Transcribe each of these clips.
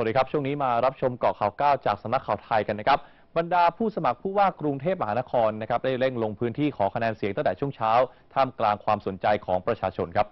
วัสดีครับ ช่วงนี้มารับชมเกาะข่าวก้าวจากสำนักข่าวไทยกันนะครับ บรรดาผู้สมัครผู้ว่ากรุงเทพมหานครนะครับได้เร่งลงพื้นที่ขอคะแนนเสียงตั้งแต่ช่วงเช้า ท่ามกลางความสนใจของประชาชนครับ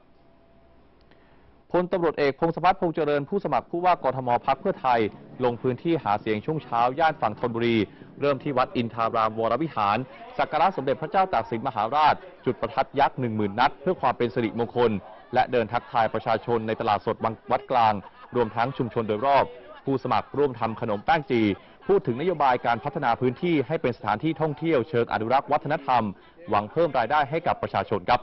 พลตำรวจเอกพงศพัฒน์พงษ์เจริญผู้สมัครผู้ว่ากทมพักเพื่อไทย ลงพื้นที่หาเสียงช่วงเช้า ย่านฝั่งธนบุรี เริ่มที่วัดอินทารามวรวิหาร สักการะสมเด็จพระเจ้าตากสินมหาราช จุดประทัดยักษ์หนึ่งหมื่นนัด เพื่อความเป็นสิริมงคล และเดินทักทายประชาชนในตลาดสดวัดกลาง รวมทั้งชุมชนโดยรอบ ผู้สมัครร่วมทำขนมแป้งจี พูดถึงนโยบายการพัฒนาพื้นที่ให้เป็นสถานที่ท่องเที่ยวเชิงอนุรักษ์วัฒนธรรม หวังเพิ่มรายได้ให้กับประชาชนครับ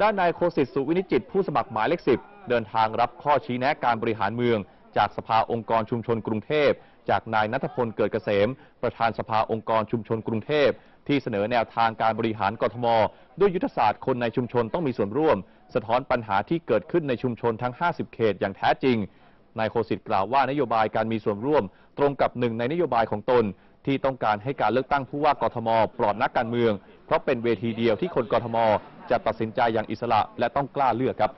ด้านนายโคสิตสุวินิจจิต ผู้สมัครหมายเลขสิบเดินทางรับข้อชี้แนะการบริหารเมือง จากสภาองค์กรชุมชนกรุงเทพ จากนายนัทพลเกิดเกษม ประธานสภาองค์กรชุมชนกรุงเทพที่เสนอแนวทางการบริหารกทม ด้วยยุทธศาสตร์คนในชุมชนต้องมีส่วนร่วม สะท้อนปัญหาที่เกิดขึ้นในชุมชนทั้ง 50 เขตอย่างแท้จริง นายโคสิตกล่าวว่านโยบายการมีส่วนร่วม ตรงกับหนึ่งในนโยบายของตน ที่ต้องการให้การเลือกตั้งผู้ว่ากทม ปลอดนักการเมือง เพราะเป็นเวทีเดียวที่คนกทม จะตัดสินใจอย่างอิสระและต้องกล้าเลือกครับ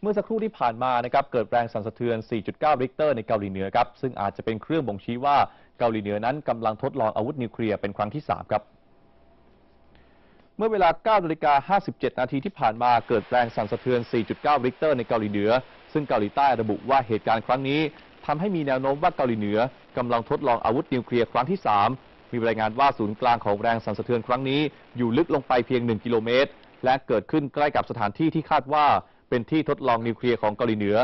เมื่อสักครู่ที่ผ่านมานะครับเกิดแรงสั่นสะเทือน 4.9 ริกเตอร์ในเกาหลีเหนือครับซึ่งอาจจะเป็นเครื่องบ่งชี้ว่าเกาหลีเหนือนั้นกำลังทดลองอาวุธนิวเคลียร์เป็นครั้งที่ 3 ครับเมื่อเวลา9นาฬิกา57 นาทีที่ผ่านมาเกิดแรงสั่นสะเทือน 4.9 ริกเตอร์ในเกาหลีเหนือ ซึ่งเกาหลีใต้ระบุว่าเหตุการณ์ครั้งนี้ทำให้มีแนวโน้มว่าเกาหลีเหนือกำลังทดลองอาวุธนิวเคลียร์ครั้งที่ 3 มีรายงานว่าศูนย์กลางของแรงสั่นสะเทือนครั้งนี้ อยู่ลึกลงไปเพียง 1 กิโลเมตร และเกิดขึ้นใกล้กับสถานที่ที่คาดว่า เป็นที่ทดลองนิวเคลียร์ของเกาหลีเหนือ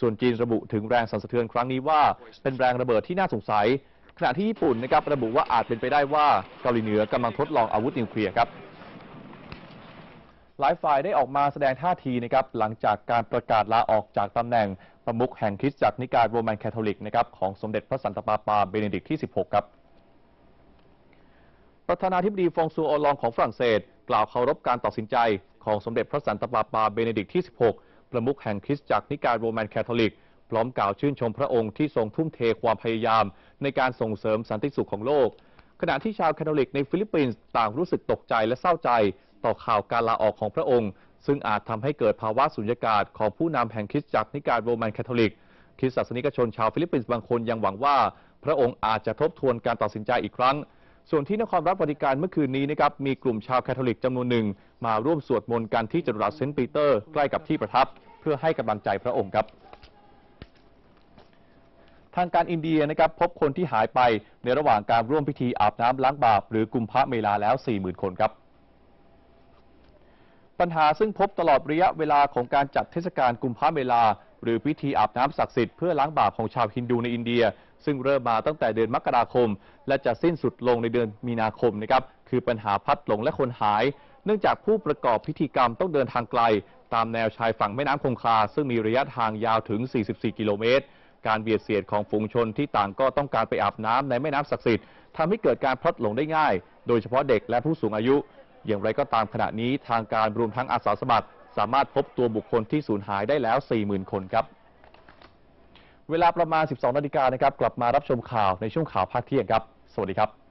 ส่วนจีนระบุถึงแรงสั่นสะเทือนครั้งนี้ว่า เป็นแรงระเบิดที่น่าสงสัย ขณะที่ญี่ปุ่นนะครับระบุว่าอาจเป็นไปได้ว่าเกาหลีเหนือกำลังทดลองอาวุธนิวเคลียร์ครับ หลายฝ่ายได้ออกมาแสดงท่าทีนะครับหลังจากการประกาศลาออกจากตำแหน่งประมุขแห่งคริสตจักรนิกายโรมันคาทอลิกนะครับของสมเด็จพระสันตะปาปาเบเนดิกที่ 16 ครับประธานาธิบดีฟองซัวโอลองของฝรั่งเศส กล่าวเคารพการตัดสินใจของสมเด็จพระสันตะปาปาเบเนดิกที่ 16 ประมุขแห่งคริสตจักรนิกายโรมันคาทอลิก พร้อมกล่าวชื่นชมพระองค์ที่ทรงทุ่มเทความพยายาม ในการส่งเสริมสันติสุขของโลก ขณะที่ชาวคาทอลิกในฟิลิปปินส์ต่างรู้สึกตกใจและเศร้าใจ ต่อข่าวการลาออกของพระองค์ ซึ่งอาจทำให้เกิดภาวะสุญญากาศของผู้นำแห่งคริสตจักรนิกายโรมันคาทอลิกคริสตศาสนิกชนชาวฟิลิปปินส์บางคนยังหวังว่า พระองค์อาจจะทบทวนการตัดสินใจอีกครั้ง ส่วนที่นครรัฐวาติกันเมื่อคืนนี้นะครับมีกลุ่มชาวคาทอลิกจำนวนหนึ่ง มาร่วมสวดมนต์กันที่จตุรัสเซนต์ปีเตอร์ใกล้กับที่ประทับ เพื่อให้กำลังใจพระองค์ครับทางการอินเดียนะครับพบคนที่หายไปในระหว่างการร่วมพิธีอาบน้ำล้างบาปหรือกุมภะเมลาแล้ว 40,000 คนครับ ปัญหาซึ่งพบตลอดระยะเวลาของการจัดเทศกาลกุมภะเมลา หรือพิธีอาบน้ำศักดิ์สิทธิ์เพื่อล้างบาปของชาวฮินดูในอินเดีย ซึ่งเริ่มมาตั้งแต่เดือนมกราคม และจะสิ้นสุดลงในเดือนมีนาคมนะครับคือปัญหาพัดหลงและคนหาย เนื่องจากผู้ประกอบพิธีกรรมต้องเดินทางไกล ตามแนวชายฝั่งแม่น้ำคงคา ซึ่งมีระยะทางยาวถึง 44 กิโลเมตรการเบียดเสียดของฝูงชนที่ต่างก็ต้องการไปอาบน้ำในแม่น้ำศักดิ์สิทธิ์ทำให้เกิดการพลัดหลงได้ง่าย โดยเฉพาะเด็กและผู้สูงอายุ อย่างไรก็ตามขณะนี้ทางการรวมทั้งอาสาสมัคร สามารถพบตัวบุคคลที่สูญหายได้แล้ว 40,000 คนครับ เวลาประมาณ 12 นาฬิกานะครับ กลับมารับชมข่าวในช่วงข่าวภาคเที่ยงครับ สวัสดีครับ